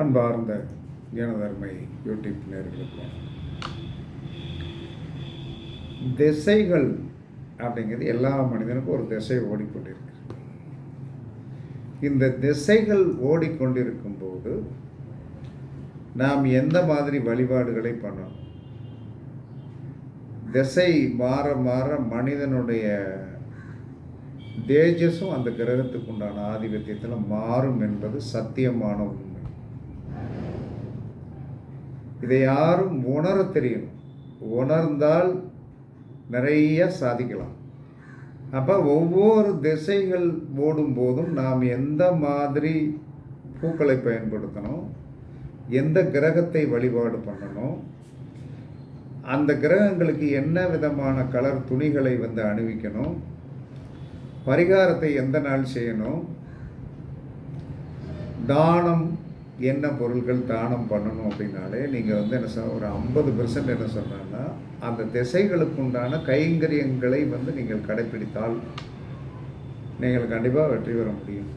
அன்பார்ந்த ஜனதர்மை யூடியூப் நேர்களுக்கு திசைகள் அப்படிங்கிறது எல்லா மனிதனுக்கும் ஒரு திசை ஓடிக்கொண்டிருக்கு. இந்த திசைகள் ஓடிக்கொண்டிருக்கும் போது நாம் எந்த மாதிரி வழிபாடுகளை பண்ணணும்? திசை மாற மாற மனிதனுடைய தேஜஸும் அந்த கிரகத்துக்கு உண்டான ஆதிபத்தியத்தில் மாறும் என்பது சத்தியமான இதை யாரும் உணர தெரியணும் உணர்ந்தால் நிறைய சாதிக்கலாம். அப்போ ஒவ்வொரு திசைகள் ஓடும்போதும் நாம் எந்த மாதிரி பூக்களை பயன்படுத்தணும்? எந்த கிரகத்தை வழிபாடு பண்ணணும்? அந்த கிரகங்களுக்கு என்ன விதமான கலர் துணிகளை வந்து அணிவிக்கணும்? பரிகாரத்தை எந்த நாள் செய்யணும்? தானம் என்ன பொருட்கள் தானம் பண்ணணும் அப்படின்னாலே நீங்கள் வந்து என்ன சொல் ஒரு ஐம்பது பெர்சன்ட் என்ன சொல்கிறேன்னா அந்த திசைகளுக்கு உண்டான கைங்கரியங்களை வந்து நீங்கள் கடைப்பிடித்தால் நீங்கள் கண்டிப்பாக வெற்றி பெற முடியும்.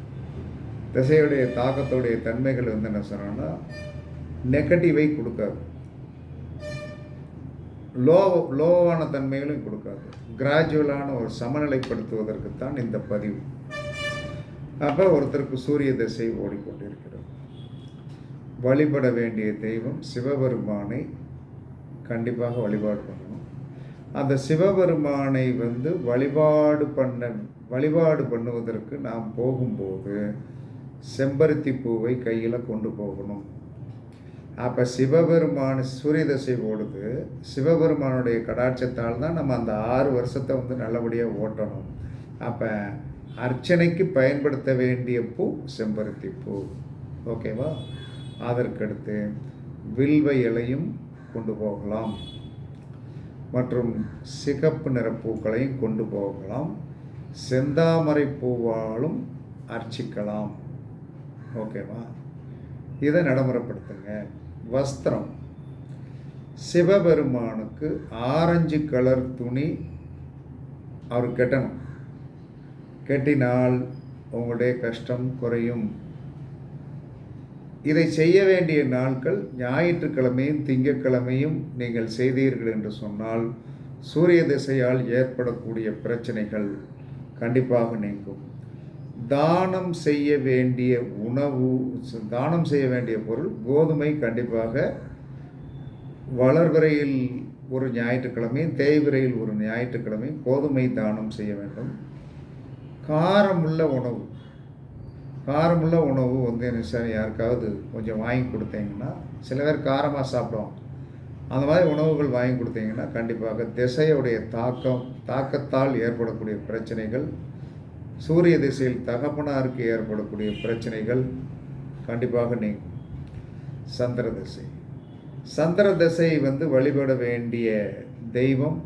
திசையுடைய தாக்கத்துடைய தன்மைகள் வந்து என்ன சொன்னோன்னா நெகட்டிவை கொடுக்காது. லோ லோவான தன்மைகளையும் கொடுக்காது. கிராஜுவலான ஒரு சமநிலைப்படுத்துவதற்குத்தான் இந்த பதிவு. அப்போ ஒருத்தருக்கு சூரிய திசை ஓடிக்கொண்டிருக்கிறது. வழிபட வேண்டிய தெய்வம் சிவபெருமானை கண்டிப்பாக வழிபாடு பண்ணணும். அந்த சிவபெருமானை வந்து வழிபாடு பண்ண வழிபாடு பண்ணுவதற்கு நாம் போகும்போது செம்பருத்தி பூவை கையில் கொண்டு போகணும். அப்போ சிவபெருமான சூரிய தசை ஓடுது சிவபெருமானுடைய கடாட்சத்தால் தான் நம்ம அந்த ஆறு வருஷத்தை வந்து நல்லபடியாக ஓட்டணும். அப்போ அர்ச்சனைக்கு பயன்படுத்த வேண்டிய பூ செம்பருத்தி பூ. ஓகேவா? அதற்கடுத்து வில்வ இலையும் கொண்டு போகலாம். மற்றும் சிகப்பு நிற பூக்களையும் கொண்டு போகலாம். செந்தாமரை பூவாலும் அர்ச்சிக்கலாம். ஓகேவா இதை நடைமுறைப்படுத்துங்க. வஸ்திரம். சிவபெருமானுக்கு ஆரஞ்சு கலர் துணி அவர் கட்டணும். கட்டினால் உங்களுடைய கஷ்டம் குறையும். இதை செய்ய வேண்டிய நாட்கள் ஞாயிற்றுக்கிழமையும் திங்கட்கிழமையும் நீங்கள் செய்தீர்கள் என்று சொன்னால் சூரிய திசையால் ஏற்படக்கூடிய பிரச்சனைகள் கண்டிப்பாக நீங்கும். தானம் செய்ய வேண்டிய உணவு தானம் செய்ய வேண்டிய பொருள் கோதுமை கண்டிப்பாக வளர்விரையில் ஒரு ஞாயிற்றுக்கிழமையும் தேய்விரையில் ஒரு ஞாயிற்றுக்கிழமையும் கோதுமை தானம் செய்ய வேண்டும். காரமுள்ள உணவு. காரமுள்ள உணவு வந்து என்ன சார் யாருக்காவது கொஞ்சம் வாங்கி கொடுத்தீங்கன்னா சில பேர் காரமாக சாப்பிடுவோம் அந்த மாதிரி உணவுகள் வாங்கி கொடுத்தீங்கன்னா கண்டிப்பாக திசையுடைய தாக்கம் தாக்கத்தால் ஏற்படக்கூடிய பிரச்சனைகள் சூரிய திசையில் தகப்பனாருக்கு ஏற்படக்கூடிய பிரச்சனைகள் கண்டிப்பாக நீங்கும். சந்திர திசை. சந்திர திசை வந்து வழிபட வேண்டிய தெய்வம்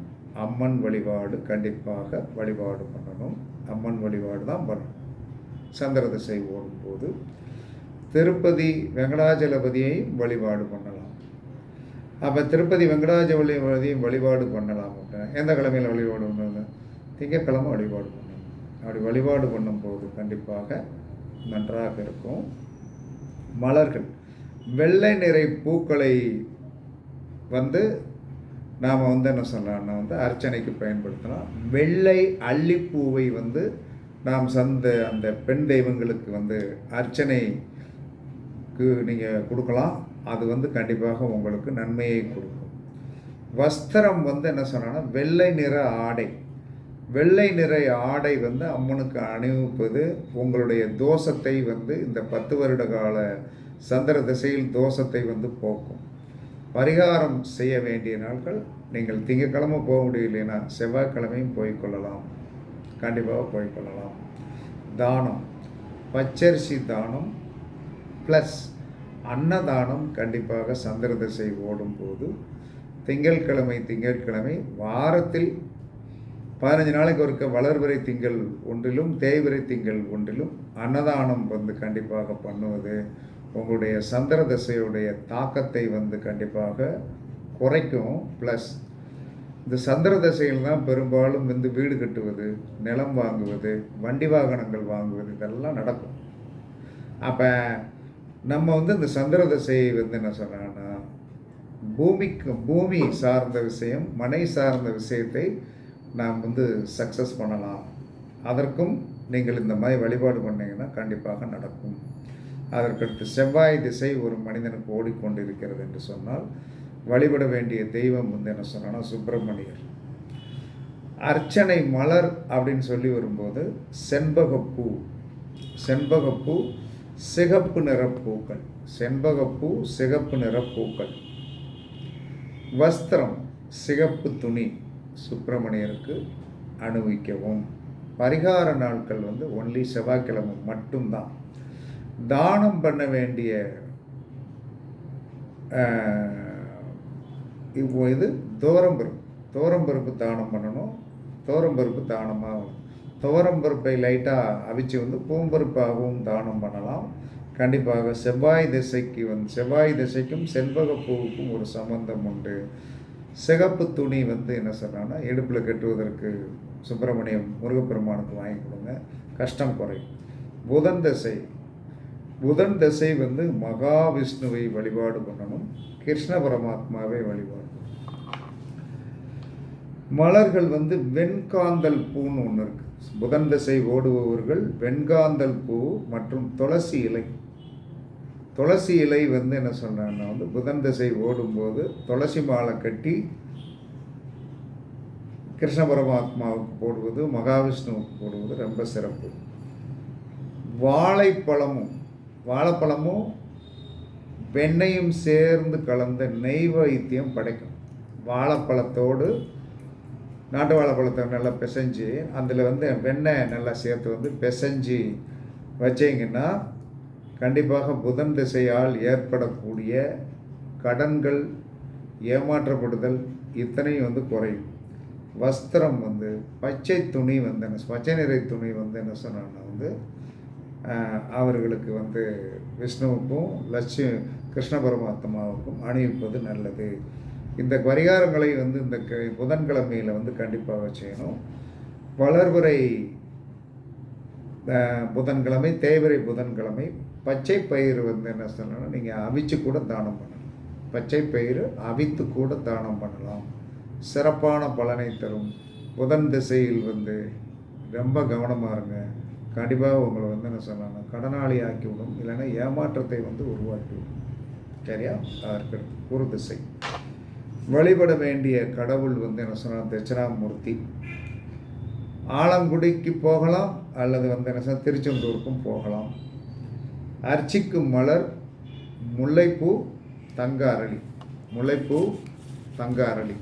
அம்மன் வழிபாடு கண்டிப்பாக வழிபாடு பண்ணணும். அம்மன் வழிபாடு தான் பண்ணணும். சந்திர திசை ஓடும்போது திருப்பதி வெங்கடாஜலபதியையும் வழிபாடு பண்ணலாம். அப்போ திருப்பதி வெங்கடாஜலபதியும் வழிபாடு பண்ணலாம் எந்த கிழமையில் வழிபாடு பண்ணணும் திங்கக்கிழமை வழிபாடு பண்ணணும் அப்படி வழிபாடு பண்ணும்போது கண்டிப்பாக நன்றாக இருக்கும். மலர்கள் வெள்ளை நிறை பூக்களை வந்து நாம் வந்து என்ன சொல்லலாம்னா வந்து அர்ச்சனைக்கு பயன்படுத்தலாம். வெள்ளை அள்ளிப்பூவை வந்து நாம் சந்த அந்த பெண் தெய்வங்களுக்கு வந்து அர்ச்சனைக்கு நீங்கள் கொடுக்கலாம். அது வந்து கண்டிப்பாக உங்களுக்கு நன்மையை கொடுக்கும். வஸ்திரம் வந்து என்ன சொன்னால் வெள்ளை நிற ஆடை. வெள்ளை நிற ஆடை வந்து அம்மனுக்கு அணிவிப்பது உங்களுடைய தோஷத்தை வந்து இந்த பத்து வருட கால சந்திர திசையில் தோஷத்தை வந்து போக்கும். பரிகாரம் செய்ய வேண்டிய நாட்கள் நீங்கள் திங்கக்கிழமை போக முடியலைன்னா செவ்வாய்க்கிழமையும் போய்க்கொள்ளலாம் கண்டிப்பாக போய்க்கொள்ளலாம் தானம். பச்சரிசி தானம் ப்ளஸ் அன்னதானம் கண்டிப்பாக சந்திர திசை ஓடும்போது திங்கட்கிழமை திங்கட்கிழமை வாரத்தில் பதினஞ்சு நாளைக்கு ஒருக்க வளர்வரை திங்கள் ஒன்றிலும் தேய்வரை திங்கள் ஒன்றிலும் அன்னதானம் வந்து கண்டிப்பாக பண்ணுவது உங்களுடைய சந்திர தசையுடைய தாக்கத்தை வந்து கண்டிப்பாக குறைக்கும். ப்ளஸ் இந்த சந்திர தசையில் தான் பெரும்பாலும் வந்து வீடு கட்டுவது நிலம் வாங்குவது வண்டி வாகனங்கள் வாங்குவது இதெல்லாம் நடக்கும். அப்போ நம்ம வந்து இந்த சந்திர தசையை வந்து என்ன சொல்கிறாங்கன்னா பூமிக்கு பூமி சார்ந்த விஷயம் மனை சார்ந்த விஷயத்தை நாம் வந்து சக்ஸஸ் பண்ணலாம். அதற்கும் நீங்கள் இந்த மாதிரி வழிபாடு பண்ணிங்கன்னா கண்டிப்பாக நடக்கும். அதற்கடுத்து செவ்வாய் திசை ஒரு மனிதனுக்கு ஓடிக்கொண்டிருக்கிறது என்று சொன்னால் வழிபட வேண்டிய தெய்வம் வந்து என்ன சொன்னா சுப்பிரமணியர். அர்ச்சனை மலர் அப்படின்னு சொல்லி வரும்போது செண்பகப்பூ. செண்பகப்பூ சிகப்பு நிறப்பூக்கள் செண்பகப்பூ சிகப்பு நிறப்பூக்கள் வஸ்திரம் சிகப்பு துணி சுப்பிரமணியருக்கு அணிவிக்கவும். பரிகார நாட்கள் வந்து ஒன்லி செவ்வாய்க்கிழமை மட்டும்தான். தானம் பண்ண வேண்டிய இப்போ இது தோரம்பருப்பு தோரம்பருப்பு தானம் பண்ணணும். தோரம்பருப்பு தானமாகணும் துவரம்பருப்பை லைட்டாக அவிச்சு வந்து பூம்பருப்பாகவும் தானம் பண்ணலாம். கண்டிப்பாக செவ்வாய் திசைக்கு வந்து செவ்வாய் திசைக்கும் செண்பகப்பூவுக்கும் ஒரு சம்பந்தம் உண்டு. சிகப்பு துணி வந்து என்ன சொல்கிறாங்கன்னா இடுப்பில் கட்டுவதற்கு சுப்பிரமணியம் முருகப்பெருமானுக்கு வாங்கி கொடுங்க. கஷ்டம் குறையும். புதன் திசை. புதன் திசை வந்து மகாவிஷ்ணுவை வழிபாடு பண்ணணும். கிருஷ்ண பரமாத்மாவை வழிபாடு மலர்கள் வந்து வெண்காந்தல் பூன்னு ஒன்று இருக்குது புதன் திசை ஓடுபவர்கள் வெண்காந்தல் பூ மற்றும் துளசி இலை. துளசி இலை வந்து என்ன சொன்னாங்கன்னா வந்து புதன் திசை ஓடும்போது துளசி மாலை கட்டி கிருஷ்ண பரமாத்மாவுக்கு போடுவது மகாவிஷ்ணுவுக்கு போடுவது ரொம்ப சிறப்பு. வாழைப்பழமும் வாழைப்பழமும் வெண்ணையும் சேர்ந்து கலந்த நெய் வைத்தியம் படைக்கும். வாழைப்பழத்தோடு நாட்டு வாழைப்பழத்தை நல்லா பிசைஞ்சு அதில் வந்து வெண்ணெய் நல்லா சேர்த்து வந்து பிசைஞ்சு வச்சிங்கன்னா கண்டிப்பாக புதன் திசையால் ஏற்படக்கூடிய கடன்கள் ஏமாற்றப்படுதல் இத்தனையும் வந்து குறையும். வஸ்திரம் வந்து பச்சை துணி வந்து என்ன பச்சை நிறை துணி வந்து என்ன சொன்னான்னா வந்து அவர்களுக்கு வந்து விஷ்ணுவுக்கும் லட்சுமி கிருஷ்ண பரமாத்மாவுக்கும் அணிவிப்பது நல்லது. இந்த பரிகாரங்களை வந்து இந்த க புதன்கிழமையில் வந்து கண்டிப்பாக செய்யணும். வளர்வுரை புதன்கிழமை தேவரை புதன்கிழமை பச்சை பயிர் வந்து என்ன சொல்லணும் நீங்கள் அவிச்சு கூட தானம் பண்ணலாம். பச்சை பயிர் அவித்து கூட தானம் பண்ணலாம். சிறப்பான பலனை தரும். புதன் திசையில் வந்து ரொம்ப கவனமாக இருங்க. கண்டிப்பாக உங்களை வந்து என்ன சொல்லலாம் கடனாளி ஆக்கிவிடும் இல்லைன்னா ஏமாற்றத்தை வந்து உருவாக்கிவிடும் சரியா இருக்கிறது குரு திசை வழிபட வேண்டிய கடவுள் வந்து என்ன சொன்னால் தட்சிணாமூர்த்தி. ஆலங்குடிக்கு போகலாம் அல்லது வந்து என்ன சொன்னால் திருச்செந்தூருக்கும் போகலாம். அர்ச்சிக்கும் மலர் முல்லைப்பூ தங்க அரளி முல்லைப்பூ தங்க அரளி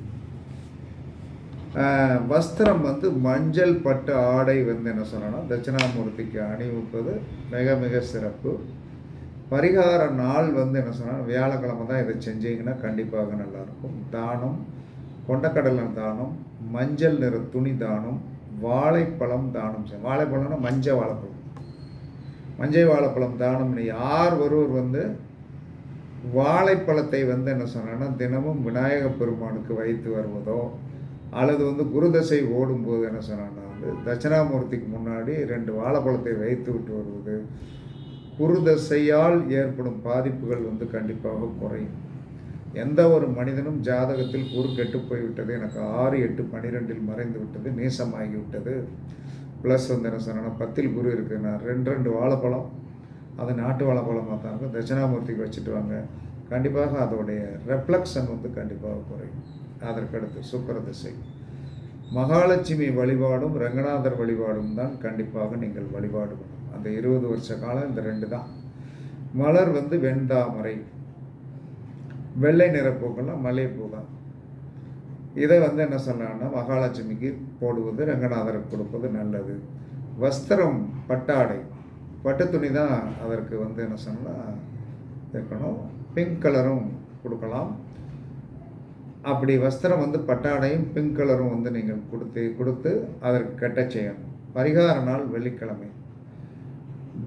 வஸ்திரம் வந்து மஞ்சள் பட்டு ஆடை வந்து என்ன சொல்லணும் தட்சிணாமூர்த்திக்கு அணிவிப்பது மிக மிக சிறப்பு. பரிகார நாள் வந்து என்ன சொன்னால் வியாழக்கிழமை தான் இதை செஞ்சீங்கன்னா கண்டிப்பாக நல்லாயிருக்கும். தானம் கொண்டக்கடலை தானம் மஞ்சள் நிற துணி தானம் வாழைப்பழம் தானம் செய்யும் வாழைப்பழம்னா மஞ்சள் வாழைப்பழம். மஞ்சள் வாழைப்பழம் தானம்னு யார் ஒருவர் வந்து வாழைப்பழத்தை வந்து என்ன சொன்னா தினமும் விநாயக பெருமானுக்கு வைத்து வருவதோ அல்லது வந்து குருதசை ஓடும்போது என்ன சொன்னான்னா வந்து தட்சிணாமூர்த்திக்கு முன்னாடி ரெண்டு வாழைப்பழத்தை வைத்து விட்டு வருவது குருதசையால் ஏற்படும் பாதிப்புகள் வந்து கண்டிப்பாக குறையும். எந்த ஒரு மனிதனும் ஜாதகத்தில் குரு கெட்டு போய்விட்டது எனக்கு ஆறு எட்டு பன்னிரெண்டில் மறைந்து விட்டது நீசமாகிவிட்டது ப்ளஸ் வந்து என்ன சொன்னால் பத்தில் குரு இருக்குது நான் ரெண்டு ரெண்டு வாழைப்பழம் அது நாட்டு வாழைப்பழமாக தான் இருக்கும். தட்சிணாமூர்த்திக்கு வச்சுட்டு வாங்க. கண்டிப்பாக அதோடைய ரெஃப்ளக்ஷன் வந்து கண்டிப்பாக குறையும். அதற்கடுத்து சுக்கர திசை மகாலட்சுமி வழிபாடும் ரங்கநாதர் வழிபாடும் தான் கண்டிப்பாக நீங்கள் வழிபாடு அந்த இருபது வருஷ காலம் இந்த ரெண்டு தான். மலர் வந்து வெண்டாமரை வெள்ளை நிறப்பூக்கள்லாம் மல்லிகைப்பூ தான். இதை வந்து என்ன சொன்னாங்கன்னா மகாலட்சுமிக்கு போடுவது ரங்கநாதருக்கு கொடுப்பது நல்லது. வஸ்திரம் பட்டாடை பட்டு துணி தான் அதற்கு வந்து என்ன சொன்னால் இருக்கணும். பிங்க் கலரும் கொடுக்கலாம். அப்படி வஸ்திரம் வந்து பட்டாடையும் பிங்க் கலரும் வந்து நீங்கள் கொடுத்து கொடுத்து அதற்கு கட்ட செய்யணும். பரிகார நாள் வெள்ளிக்கிழமை.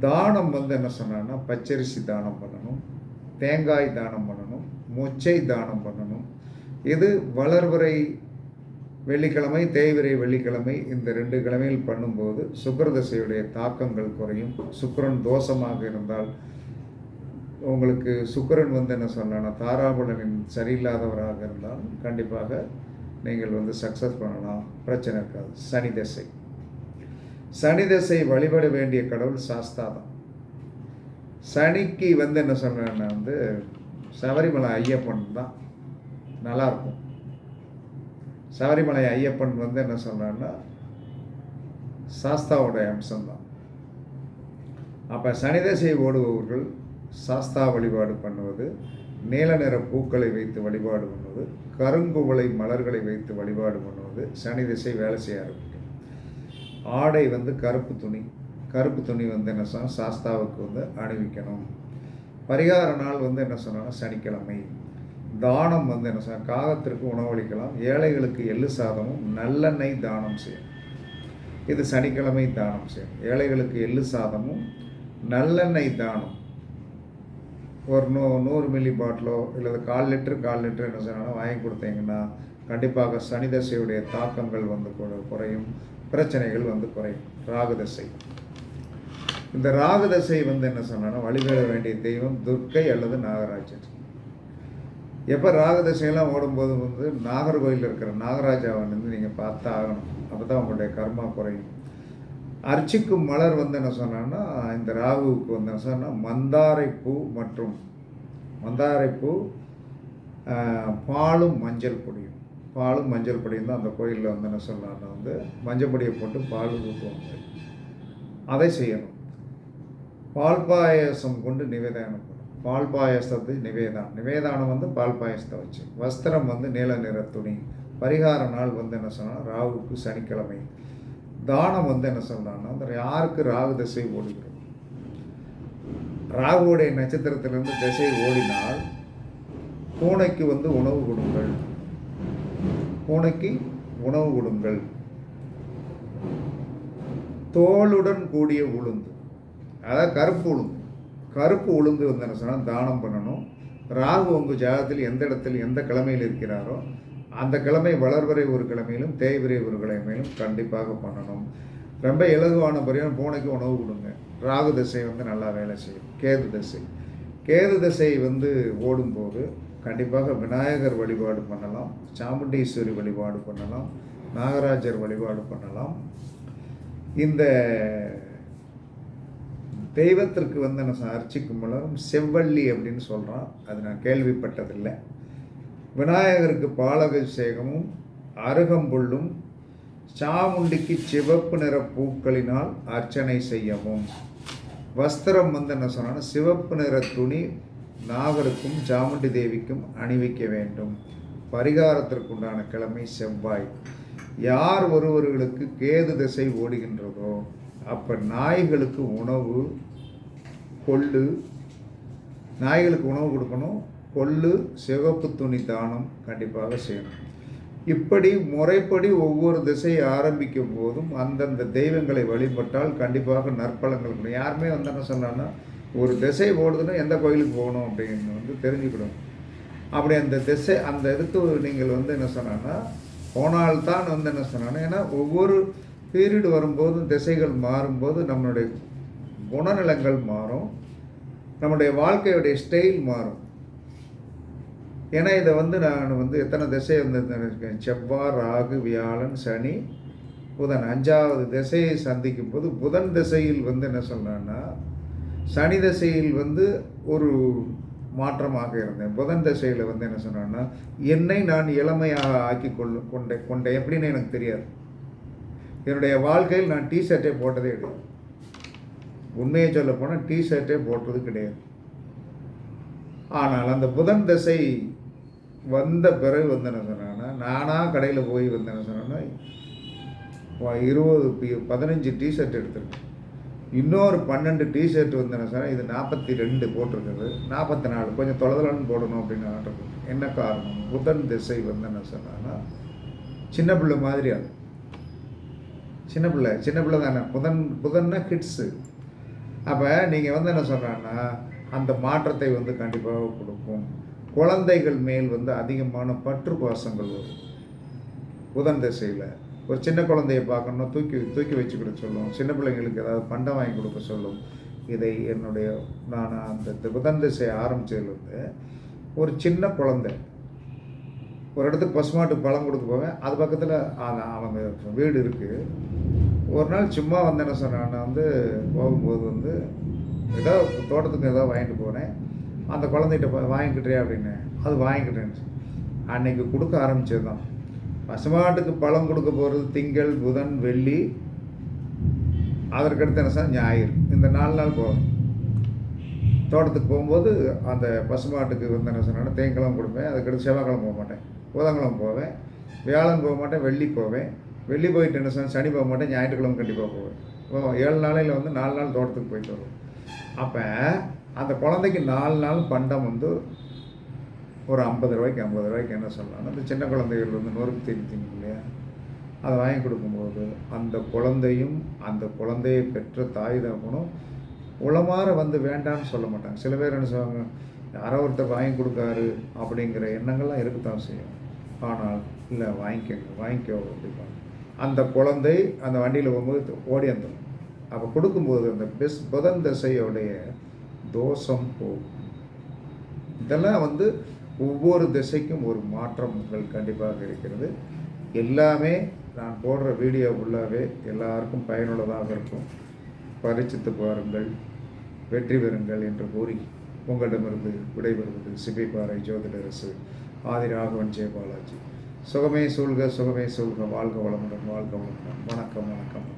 தானம் வந்து என்ன சொன்னான்னா பச்சரிசி தானம் பண்ணணும் தேங்காய் தானம் பண்ணணும் மொச்சை தானம் பண்ணணும். இது வளர்வரை வெள்ளிக்கிழமை தேய்விரை வெள்ளிக்கிழமை இந்த ரெண்டு கிழமையில் பண்ணும்போது சுக்கரதசையுடைய தாக்கங்கள் குறையும். சுக்கரன் தோஷமாக இருந்தால் உங்களுக்கு சுக்கரன் வந்து என்ன சொல்லலாம்னா தாராபுடனின் சரியில்லாதவராக இருந்தால் கண்டிப்பாக நீங்கள் வந்து சக்ஸஸ் பண்ணலாம். பிரச்சனை இருக்காது. சனி தசை. சனி தசை வழிபட வேண்டிய கடவுள் சாஸ்தா தான் சனிக்கு வந்து என்ன சொல்கிறேன்னா வந்து சபரிமலை ஐயப்பன் தான் நல்லாயிருக்கும் சபரிமலை ஐயப்பன் வந்து என்ன சொல்கிறான்னா சாஸ்தாவுடைய அம்சம்தான் அப்போ சனிதசை ஓடுபவர்கள் சாஸ்தா வழிபாடு பண்ணுவது நீல நிற பூக்களை வைத்து வழிபாடு பண்ணுவது கருங்குவளை மலர்களை வைத்து வழிபாடு பண்ணுவது சனி திசை வேலை செய்ய ஆரம்பிக்கும் ஆடை வந்து கருப்பு துணி கருப்பு துணி வந்து என்ன சொன்னால் சாஸ்தாவுக்கு வந்து அணிவிக்கணும். பரிகார நாள் வந்து என்ன சொன்னால் சனிக்கிழமை. தானம் வந்து என்ன சொன்னால் காகத்திற்கு உணவளிக்கலாம் ஏழைகளுக்கு எள்ளு சாதமும் நல்லெண்ணெய் தானம் செய்யும் இது சனிக்கிழமை தானம் செய்யும் ஏழைகளுக்கு எள்ளு சாதமும் நல்லெண்ணெய் தானம். ஒரு நூ நூறு மில்லி பாட்டிலோ இல்லை கால் லிட்டர் கால் லிட்டர் என்ன சொன்னாலும் வாங்கி கொடுத்தீங்கன்னா கண்டிப்பாக சனி தசையுடைய தாக்கங்கள் வந்து குறையும். பிரச்சனைகள் வந்து குறையும். ராகு தசை இந்த ராகுதசை வந்து என்ன சொன்னா வழிபட வேண்டிய தெய்வம் துர்க்கை அல்லது நாகராஜன். எப்போ ராகதசையெல்லாம் ஓடும்போது வந்து நாகர்கோயிலில் இருக்கிற நாகராஜாவை வந்து நீங்கள் பார்த்தா ஆகணும். அப்போ தான் உங்களுடைய கர்மா குறையும். அர்ச்சிக்கும் மலர் வந்து என்ன சொன்னான்னா இந்த ராகுவுக்கு வந்து என்ன சொன்னால் மந்தாரை பூ மற்றும் மந்தாரை பூ பாலும் மஞ்சள் பொடியும். பாலும் மஞ்சள் படியும் தான் அந்த கோயிலில் வந்து என்ன சொல்லலாம்னா வந்து மஞ்சள் பொடியை போட்டு பால் ஊற்றுவாங்க. அதை செய்யணும். பால் பாயசம் கொண்டு நிவேதானம் பண்ணணும். பால் பாயாசத்தை நிவேதானம். நிவேதானம் வந்து பால் பாயசத்தை வச்சு. வஸ்திரம் வந்து நீல நிற துணி. பரிகார நாள் வந்து என்ன சொன்னால் ராகுக்கு சனிக்கிழமை. தானம் வந்து என்ன சொல்றாங்கன்னா அந்த யாருக்கு ராகு திசை ஓடுகிறோம் ராகுவுடைய நட்சத்திரத்திலிருந்து திசை ஓடினால் பூனைக்கு வந்து உணவு கொடுங்கள். பூனைக்கு உணவு கொடுங்கள். தோலுடன் கூடிய உளுந்து. அதாவது கருப்பு உளுந்து. கருப்பு உளுந்து வந்து என்ன சொன்னால் தானம் பண்ணணும். ராகு உங்கள் ஜாதத்தில் எந்த இடத்தில் எந்த கிழமையில் இருக்கிறாரோ அந்த கிழமை வளர்வரை ஒரு கிழமையிலும் தேய்விரை ஒரு கிழமையிலும் கண்டிப்பாக பண்ணணும். ரொம்ப இலகுவான பரிகாரம் பூனைக்கு உணவு கொடுங்க. ராகு திசை வந்து நல்லா வேலை செய்யும். கேது திசை. கேது திசை வந்து ஓடும்போது கண்டிப்பாக விநாயகர் வழிபாடு பண்ணலாம் சாமுண்டீஸ்வரி வழிபாடு பண்ணலாம் நாகராஜர் வழிபாடு பண்ணலாம். இந்த தெய்வத்திற்கு வந்து என்ன சொ- அர்ச்சிக்கும் மலரும் செவ்வள்ளி அப்படின்னு சொல்கிறான் அது நான் கேள்விப்பட்டதில்லை. விநாயகருக்கு பாலபிஷேகமும் அருகம்புல்லும் சாமுண்டிக்கு சிவப்பு நிற பூக்களினால் அர்ச்சனை செய்யவும். வஸ்திரம் வந்து என்ன சொன்னால் சிவப்பு நிற துணி நாகருக்கும் சாமுண்டி தேவிக்கும் அணிவிக்க வேண்டும். பரிகாரத்திற்குண்டான கிழமை செவ்வாய். யார் ஒருவர்களுக்கு கேது திசை ஓடுகின்றதோ அப்போ நாய்களுக்கு உணவு கொள்ளு நாய்களுக்கு உணவு கொடுக்கணும் கொள்ளு சிவப்பு துணி தானம் கண்டிப்பாக செய்யணும். இப்படி முறைப்படி ஒவ்வொரு திசையை ஆரம்பிக்கும் போதும் அந்தந்த தெய்வங்களை வழிபட்டால் கண்டிப்பாக நற்பலங்கள் யாருமே வந்து என்ன சொன்னான்னா ஒரு திசை ஓடுதுன்னா எந்த கோயிலுக்கு போகணும் அப்படின்னு வந்து தெரிஞ்சுக்கிடும். அப்படி அந்த திசை அந்த இதுக்கு நீங்கள் வந்து என்ன சொன்னான்னா போனால்தான் வந்து என்ன சொன்னான்னா ஏன்னா ஒவ்வொரு பீரியட் வரும்போதும் திசைகள் மாறும்போது நம்மளுடைய குணநலங்கள் மாறும் நம்முடைய வாழ்க்கையுடைய ஸ்டைல் மாறும். ஏன்னா இதை வந்து நான் வந்து எத்தனை திசை வந்து இருக்கேன் செவ்வாய் ராகு வியாழன் சனி புதன். அஞ்சாவது திசையை சந்திக்கும் போது புதன் திசையில் வந்து என்ன சொல்கிறேன்னா சனி தசையில் வந்து ஒரு மாற்றமாக இருந்தேன். புதன் தசையில் வந்து என்ன சொன்னேன்னா என்னை நான் இளமையாக ஆக்கி கொள்ள கொண்டே கொண்டேன் எப்படின்னு எனக்கு தெரியாது. என்னுடைய வாழ்க்கையில் நான் டீ ஷர்ட்டே போட்டதே கிடையாது. உண்மையை சொல்ல போனால் டீ ஷர்ட்டே போட்டது கிடையாது. ஆனால் அந்த புதன் தசை வந்த பிறகு வந்து என்ன சொன்னேன்னா நானாக கடையில் போய் வந்து என்ன சொன்னேன்னா இருபது பி- பதினஞ்சு டிஷர்ட் எடுத்திருக்கேன். இன்னொரு பன்னெண்டு டிஷர்ட் வந்து என்ன சொன்னால் இது நாற்பத்தி ரெண்டு போட்டிருக்குது. நாற்பத்தி நாலு கொஞ்சம் தொலைதலன்னு போடணும் அப்படின்னு ஆர்டர் பண்ணேன் என்ன காரணம்? புதன் திசை வந்து என்ன சின்ன பிள்ளை மாதிரி அது. சின்ன பிள்ளை சின்ன பிள்ளை தானே. புதன் புதன்னா கிட்ஸு அப்போ நீங்கள் வந்து என்ன சொல்கிறாங்கன்னா அந்த மாற்றத்தை வந்து கண்டிப்பாக கொடுக்கும். குழந்தைகள் மேல் வந்து அதிகமான பற்று பாசங்கள் வரும். புதன் திசையில். ஒரு சின்ன குழந்தைய பார்க்கணும் தூக்கி தூக்கி வச்சுக்கிட சொல்லும் சின்ன பிள்ளைங்களுக்கு ஏதாவது பண்டம் வாங்கி கொடுக்க சொல்லும். இதை என்னுடைய நான் அந்த புதன் திசை ஆரம்பித்ததுலேருந்து ஒரு சின்ன குழந்தை ஒரு இடத்துக்கு பசுமாட்டுக்கு பழம் கொடுக்க போவேன். அது பக்கத்தில் அவங்க வீடு இருக்குது ஒரு நாள் சும்மா வந்து என்ன சொன்னேன் நான் வந்து போகும்போது வந்து ஏதோ தோட்டத்துக்கு ஏதோ வாங்கிட்டு போனேன். அந்த குழந்தைகிட்ட வாங்கிக்கிட்டே அப்படின்னு. அது வாங்கிக்கிட்டேன்னு அன்னைக்கு கொடுக்க ஆரம்பிச்சது தான் பசுமாட்டுக்கு பழம் கொடுக்க போகிறது திங்கள் புதன் வெள்ளி. அதற்கடுத்து என்ன சார்? ஞாயிறு. இந்த நாலு நாள் போகும் தோட்டத்துக்கு போகும்போது அந்த பசுமாட்டுக்கு வந்து என்ன சொன்னால் தேங்கிழமை கொடுப்பேன். அதுக்கடுத்து செவ்வாய்க்கிழமை போக மாட்டேன். புதன்கிழமை போவேன். வியாழன் போக மாட்டேன். வெள்ளி போவேன். வெள்ளி போயிட்டு என்ன சொன்ன சனி போக மாட்டேன். ஞாயிற்றுக்கிழமை கண்டிப்பாக போவேன். இப்போ ஏழு நாளையில் வந்து நாலு நாள் தோட்டத்துக்கு போயிட்டு வருவோம் அப்போ அந்த குழந்தைக்கு நாலு நாள் பண்டம் வந்து ஒரு ஐம்பது ரூபாய்க்கு ஐம்பது ரூபாய்க்கு என்ன சொல்லலாம் அந்த சின்ன குழந்தைகள் வந்து நொறுக்கு தீனி திங்கும் இல்லையா? அதை வாங்கி கொடுக்கும்போது அந்த குழந்தையும் அந்த குழந்தையை பெற்ற தாய் தகப்பனும் உளமாற வந்து வேண்டான்னு சொல்ல மாட்டாங்க. சில பேர் என்ன சொல்லுவாங்க யாரோ ஒருத்தர் வாங்கி கொடுக்காரு அப்படிங்கிற எண்ணங்கள்லாம் இருக்கத்தான் செய்யும். ஆனால் இல்லை வாங்கிக்கோங்க வாங்கிக்கோ அப்படிப்பாங்க அந்த குழந்தை அந்த வண்டியில் போகும்போது ஓடி வந்துடும். அப்போ கொடுக்கும்போது அந்த பெஸ் புதன் திசையுடைய தோஷம் போகும். இதெல்லாம் வந்து ஒவ்வொரு திசைக்கும் ஒரு மாற்றம் உங்கள் கண்டிப்பாக இருக்கிறது. எல்லாமே நான் போடுற வீடியோ ஃபுல்லாகவே எல்லாருக்கும் பயனுள்ளதாக இருக்கும். பரிச்சித்து பாருங்கள் வெற்றி பெறுங்கள் என்று கூறி உங்களிடமிருந்து விடைபெறுவது சிபிபாறை ஜோதிடரசு ஆதி ராகவன் ஜெயபாலாஜி. சுகமே சூழ்க சுகமே சூழ்க வாழ்க வளமுடன் வாழ்க வளமுடன். வணக்கம் வணக்கம்.